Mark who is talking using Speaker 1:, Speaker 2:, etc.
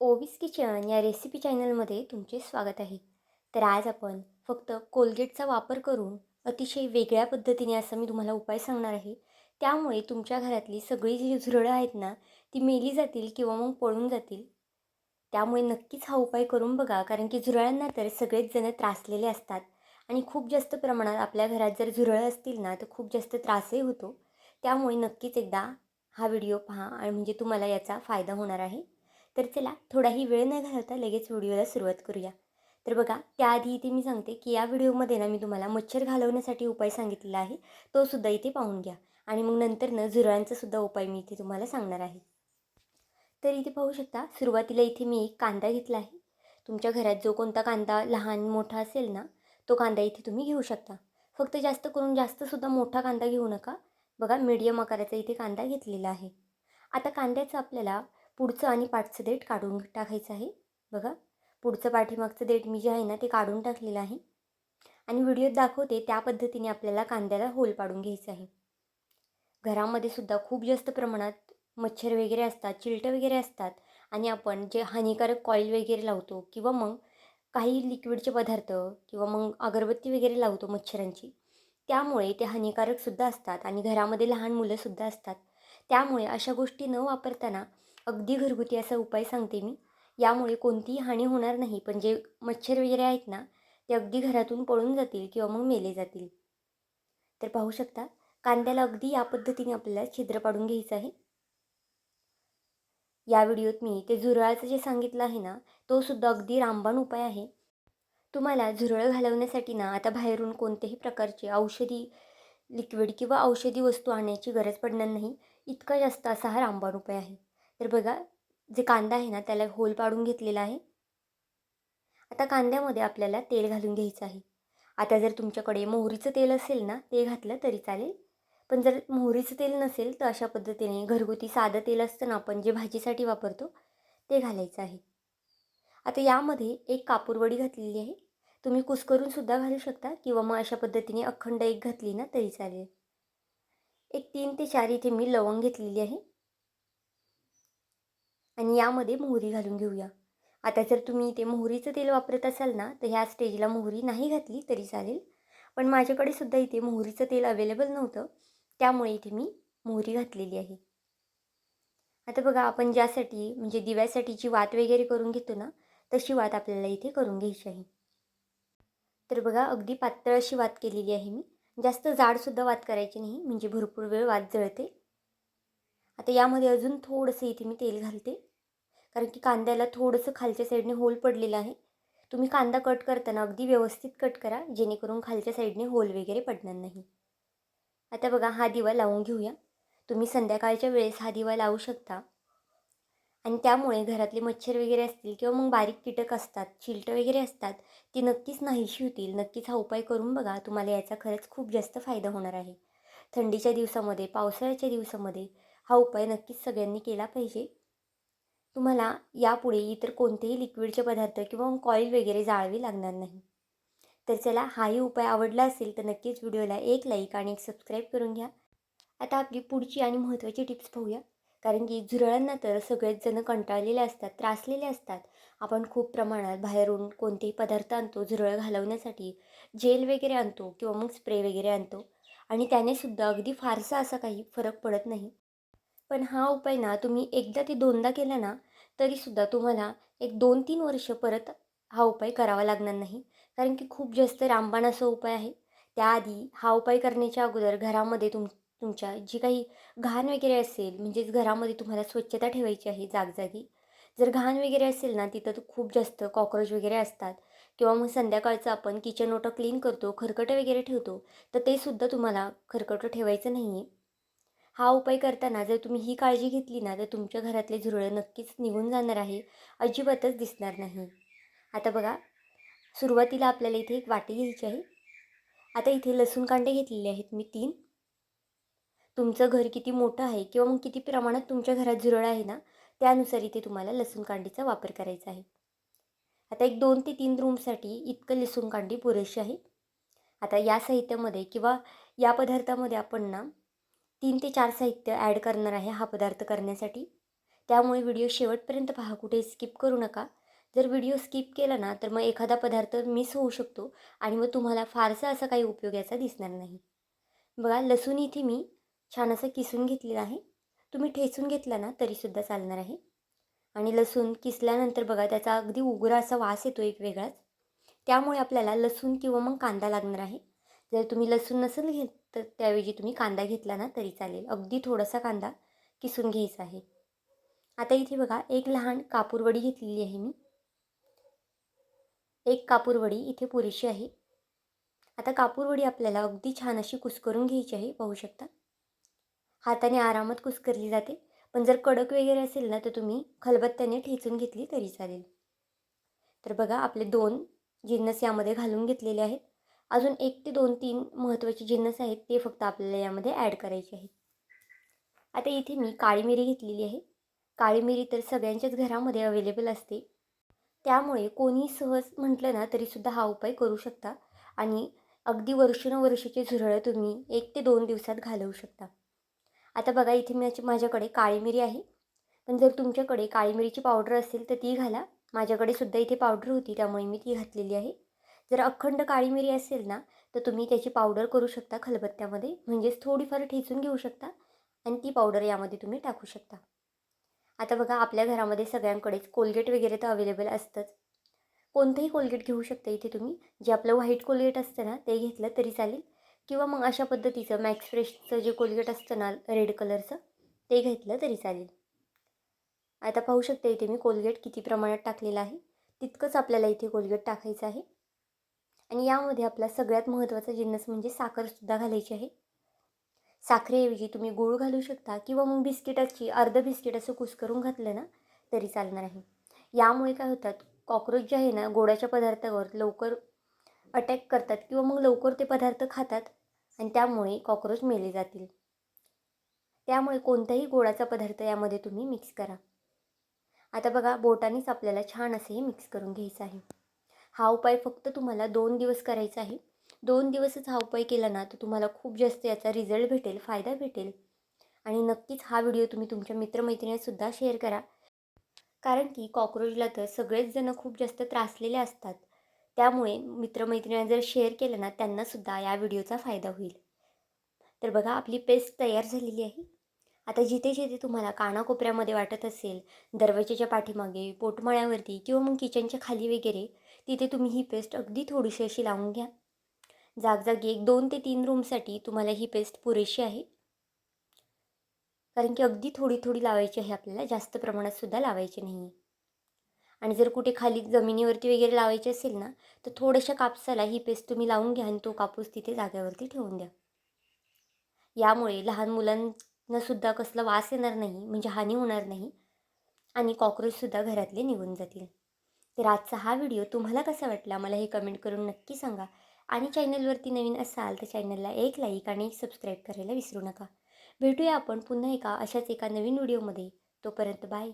Speaker 1: Ovis kitchen या recipe चॅनलमध्ये तुमचे स्वागत आहे. तर आज आपण फक्त कोलगेटचा वापर करून अतिशय वेगळ्या पद्धतीने असा मी तुम्हाला उपाय सांगणार आहे. त्यामुळे तुमच्या घरातली सगळी जी झुरळं आहेत ना ती मेली जातील किंवा मग पळून जातील. त्यामुळे नक्कीच हा उपाय करून बघा कारण की झुरळांना तर सगळेच जण त्रासलेले असतात. आणि खूप जास्त प्रमाणात आपल्या घरात जर झुरळं असतील ना तर खूप जास्त त्रासही होतो. त्यामुळे नक्कीच एकदा हा व्हिडिओ पहा आणि म्हणजे तुम्हाला याचा फायदा होणार आहे. तर चला थोडाही वेळ न घालवता लगेच व्हिडिओला सुरुवात करूया. तर बघा त्याआधी इथे मी सांगते की या व्हिडिओमध्ये ना मी तुम्हाला मच्छर घालवण्यासाठी उपाय सांगितलेला आहे तो सुद्धा इथे पाहून घ्या. आणि मग नंतर न झुरळांचा सुद्धा उपाय मी इथे तुम्हाला सांगणार आहे. तर इथे पाहू शकता सुरुवातीला इथे मी एक कांदा घेतला आहे. तुमच्या घरात जो कोणता कांदा लहान मोठा असेल ना तो कांदा इथे तुम्ही घेऊ शकता. फक्त जास्त करून जास्तसुद्धा मोठा कांदा घेऊ नका. बघा मीडियम आकाराचा इथे कांदा घेतलेला आहे. आता कांद्याचं आपल्याला पुढचं आणि पाठचं देठ काढून टाकायचं आहे. बघा पुढचं पाठीमागचं देठ मी जे आहे ना ते काढून टाकलेलं आहे. आणि व्हिडिओत दाखवते त्या पद्धतीने आपल्याला कांद्याला होल पाडून घ्यायचं आहे. घरामध्ये सुद्धा खूप जास्त प्रमाणात मच्छर वगैरे असतात चिलटं वगैरे असतात आणि आपण जे हानिकारक कॉईल वगैरे लावतो किंवा मग काही लिक्विडचे पदार्थ किंवा मग अगरबत्ती वगैरे लावतो मच्छरांची त्यामुळे ते हानिकारकसुद्धा असतात आणि घरामध्ये लहान मुलंसुद्धा असतात. त्यामुळे अशा गोष्टी न वापरताना अगदी घरगुती असा उपाय सांगते मी. यामुळे कोणतीही हानी होणार नाही पण जे मच्छर वगैरे आहेत ना ते अगदी घरातून पळून जातील किंवा मग मेले जातील. तर पाहू शकता कांद्याला अगदी या पद्धतीने आपल्याला छिद्र पाडून घ्यायचं आहे. या व्हिडिओत मी ते झुरळाचं जे सांगितलं आहे ना तो सुद्धा अगदी रामबाण उपाय आहे. तुम्हाला झुरळ घालवण्यासाठी ना आता बाहेरून कोणत्याही प्रकारचे औषधी लिक्विड किंवा औषधी वस्तू आणण्याची गरज पडणार नाही. इतका जास्त असा हा रामबाण उपाय आहे. तर बघा जे कांदा आहे ना त्याला होल पाडून घेतलेला आहे. आता कांद्यामध्ये आपल्याला तेल घालून घ्यायचं आहे. आता जर तुमच्याकडे मोहरीचं तेल असेल ना ते घातलं तरी चालेल. पण जर मोहरीचं तेल नसेल तर अशा पद्धतीने घरगुती साधं तेल असतं ना आपण जे भाजीसाठी वापरतो ते घालायचं आहे. आता यामध्ये एक कापूरवडी घातलेली आहे. तुम्ही कुस्करूनसुद्धा घालू शकता किंवा मग अशा पद्धतीने अखंड एक घातली ना तरी चालेल. एक तीन ते चार इथे मी लवंग घेतलेली आहे. आणि यामध्ये मोहरी घालून घेऊया. आता जर तुम्ही इथे मोहरीचं तेल वापरत असाल ना तर ह्या स्टेजला मोहरी नाही घातली तरी चालेल. पण माझ्याकडे सुद्धा इथे मोहरीचं तेल अवेलेबल नव्हतं त्यामुळे इथे मी मोहरी घातलेली आहे. आता बघा आपण ज्यासाठी म्हणजे दिव्यासाठी जी वात वगैरे करून घेतो ना तशी वात आपल्याला इथे करून घ्यायची आहे. तर बघा अगदी पातळ अशी वात केलेली आहे मी. जास्त जाडसुद्धा वात करायची नाही म्हणजे भरपूर वेळ वात जळते. आता यामध्ये अजून थोडंसं इथे मी तेल घालते. कारण की कांद्याला थोडंसं खालच्या साईडने होल पडलेलं आहे. तुम्ही कांदा कट करताना अगदी व्यवस्थित कट करा जेणेकरून खालच्या साईडने होल वगैरे पडणार नाही. आता बघा हा दिवा लावून घेऊया. तुम्ही संध्याकाळच्या वेळेस हा दिवा लावू शकता. आणि त्यामुळे घरातले मच्छर वगैरे असतील किंवा मग बारीक कीटक असतात चिलटं वगैरे असतात ती नक्कीच नाहीशी होतील. नक्कीच हा उपाय करून बघा तुम्हाला याचा खरंच खूप जास्त फायदा होणार आहे. थंडीच्या दिवसामध्ये पावसाळ्याच्या दिवसामध्ये हा उपाय नक्कीच सगळ्यांनी केला पाहिजे. तुम्हाला यापुढे इतर कोणतेही लिक्विडचे पदार्थ किंवा कॉईल वगैरे जाळावी लागणार नाही. तर चला हाही उपाय आवडला असेल तर नक्कीच व्हिडिओला एक लाईक आणि एक सबस्क्राईब करून घ्या. आता आपली पुढची आणि महत्त्वाची टिप्स पाहूया. कारण की झुरळांना तर सगळेच जण कंटाळलेले असतात त्रासलेले असतात. आपण खूप प्रमाणात बाहेरून कोणतेही पदार्थ आणतो झुरळ घालवण्यासाठी. जेल वगैरे आणतो किंवा मग स्प्रे वगैरे आणतो. आणि त्याने सुद्धा अगदी फारसा असा काही फरक पडत नाही. पण हा उपाय ना तुम्ही एकदा ते दोनदा केला ना तरीसुद्धा तुम्हाला एक दोन तीन वर्ष परत हा उपाय करावा लागणार नाही. कारण की खूप जास्त रामबाण असा उपाय आहे. त्याआधी हा उपाय करण्याच्या अगोदर घरामध्ये तुम तुमच्या जी काही घाण वगैरे असेल म्हणजेच घरामध्ये तुम्हाला स्वच्छता ठेवायची आहे जागजागी. जर घाण वगैरे असेल ना तिथं खूप जास्त कॉक्रोच वगैरे असतात. किंवा मग संध्याकाळचं आपण किचन ओटं क्लीन करतो खरकटं वगैरे ठेवतो तर ते सुद्धा तुम्हाला खरकटं ठेवायचं नाही आहे हा उपाय करताना जर तुम्ही ही काळजी घेतली ना तर तुमच्या घरातले झुरळं नक्कीच निघून जाणार आहे. अजिबातच दिसणार नाही. आता बघा सुरुवातीला आपल्याला इथे एक वाटी घ्यायची आहे. आता इथे लसूण कांडे घेतलेले आहेत मी तीन. तुमचं घर किती मोठं आहे किंवा मग किती प्रमाणात तुमच्या घरात झुरळ आहे ना त्यानुसार इथे तुम्हाला लसूण कांडीचा वापर करायचा आहे. आता एक दोन ते तीन रूमसाठी इतकं लसूण कांडी पुरेशी आहे. आता या साहित्यामध्ये किंवा या पदार्थामध्ये आपण ना तीन ते चार साहित्य ॲड करणार आहे हा पदार्थ करण्यासाठी. त्यामुळे व्हिडिओ शेवटपर्यंत पहा कुठे स्किप करू नका. जर व्हिडिओ स्किप केला ना तर मग एखादा पदार्थ मिस होऊ शकतो आणि मग तुम्हाला फारसा असा काही उपयोग याचा दिसणार नाही. बघा लसूण इथे मी छान असं किसून घेतलेलं आहे. तुम्ही ठेचून घेतला ना तरीसुद्धा चालणार आहे. आणि लसूण किसल्यानंतर बघा त्याचा अगदी उग्र असा वास येतो एक वेगळाच. त्यामुळे आपल्याला लसूण किंवा मग कांदा लागणार आहे. जर तुम्ही लसूण नसेल घेत तर त्याऐवजी तुम्ही कांदा घेतला ना तरी चालेल. अगदी थोडासा कांदा किसून घ्यायचा आहे. आता इथे बघा एक लहान कापूरवडी घेतलेली आहे मी. एक कापूरवडी इथे पुरेशी आहे. आता कापूरवडी आपल्याला अगदी छान अशी कुस्करून घ्यायची आहे पाहू शकता. हाताने आरामात कुस्करली जाते. पण जर कडक वगैरे असेल ना तर तुम्ही खलबत्त्याने ठेचून घेतली तरी चालेल. तर बघा आपले दोन जिन्नस यामध्ये घालून घेतलेले आहेत. अजून एक ते दोन तीन महत्त्वाचे जिन्नस आहेत ते फक्त आपल्याला यामध्ये ॲड करायचे आहेत. आता इथे मी काळी मिरी घेतलेली आहे. काळी मिरी तर सगळ्यांच्याच घरामध्ये अवेलेबल असते. त्यामुळे कोणी सहज म्हटलं ना तरीसुद्धा हा उपाय करू शकता आणि अगदी वर्षानुवर्षाचे झुरळं तुम्ही एक ते दोन दिवसात घालवू शकता. आता बघा इथे मी माझ्याकडे काळी मिरी आहे. पण जर तुमच्याकडे काळी मिरीची पावडर असेल तर ती घाला. माझ्याकडे सुद्धा इथे पावडर होती त्यामुळे मी ती घातलेली आहे. जर अखंड काळी मिरी असेल ना तर तुम्ही त्याची पावडर करू शकता खलबत्त्यामध्ये. म्हणजेच थोडीफार ठेचून घेऊ शकता आणि ती पावडर यामध्ये तुम्ही टाकू शकता. आता बघा आपल्या घरामध्ये सगळ्यांकडेच कोलगेट वगैरे तर अवेलेबल असतंच. कोणतंही कोलगेट घेऊ शकता इथे तुम्ही. जे आपलं व्हाईट कोलगेट असतं ना ते घेतलं तरी चालेल. किंवा मग अशा पद्धतीचं मॅक्स फ्रेशचं जे कोलगेट असतं ना रेड कलरचं ते घेतलं तरी चालेल. आता पाहू शकता इथे मी कोलगेट किती प्रमाणात टाकलेलं आहे. तितकंच आपल्याला इथे कोलगेट टाकायचं आहे. आणि यामध्ये आपला सगळ्यात महत्त्वाचा जिन्नस म्हणजे साखरसुद्धा घालायची आहे. साखरेऐवजी तुम्ही गूळ घालू शकता किंवा मग बिस्किटाची अर्ध बिस्किट असं कुस्करून घातलं ना तरी चालणार आहे. यामुळे काय होतात कॉक्रोच जे आहे ना गोडाच्या पदार्थावर लवकर अटॅक करतात किंवा मग लवकर ते पदार्थ खातात आणि त्यामुळे कॉक्रोच मेले जातील. त्यामुळे कोणताही गोडाचा पदार्थ यामध्ये तुम्ही मिक्स करा. आता बघा बोटानेच आपल्याला छान असंही मिक्स करून घ्यायचं आहे. हा उपाय फक्त तुम्हाला दोन दिवस करायचा आहे. दोन दिवसच हा उपाय केला ना तर तुम्हाला खूप जास्त याचा रिझल्ट भेटेल फायदा भेटेल. आणि नक्कीच हा व्हिडिओ तुम्ही तुमच्या मित्रमैत्रिणीसुद्धा शेअर करा. कारण की कॉक्रोचला तर सगळेच जण खूप जास्त त्रासलेले असतात. त्यामुळे मित्रमैत्रिणी जर शेअर केलं ना त्यांनासुद्धा या व्हिडिओचा फायदा होईल. तर बघा आपली पेस्ट तयार झालेली आहे. आता जिथे जिथे तुम्हाला कानाकोपऱ्यामध्ये वाटत असेल दरवाजेच्या पाठीमागे पोटमाळ्यावरती किंवा मग किचनच्या खाली वगैरे तिथे तुम्ही ही पेस्ट अगदी थोडीशी अशी लावून घ्या. जागजागी एक दोन ते तीन रूमसाठी तुम्हाला ही पेस्ट पुरेशी आहे. कारण की अगदी थोडी थोडी लावायची आहे आपल्याला जास्त प्रमाणात सुद्धा लावायची नाही आहे आणि जर कुठे खाली जमिनीवरती वगैरे लावायची असेल ना तर थोड्याशा कापसाला ही पेस्ट तुम्ही लावून घ्या आणि तो कापूस तिथे जाग्यावरती ठेवून द्या. यामुळे लहान मुलांनासुद्धा कसला वास येणार नाही म्हणजे हानी होणार नाही आणि कॉक्रोचसुद्धा घरातले निघून जातील. तर आजचा हा व्हिडिओ तुम्हाला कसा वाटला मला हे कमेंट करून नक्की सांगा. आणि चॅनलवरती नवीन असाल तर चॅनलला एक लाईक आणि एक सबस्क्राईब करायला विसरू नका. भेटूया आपण पुन्हा एका अशाच एका नवीन व्हिडिओमध्ये. तोपर्यंत बाय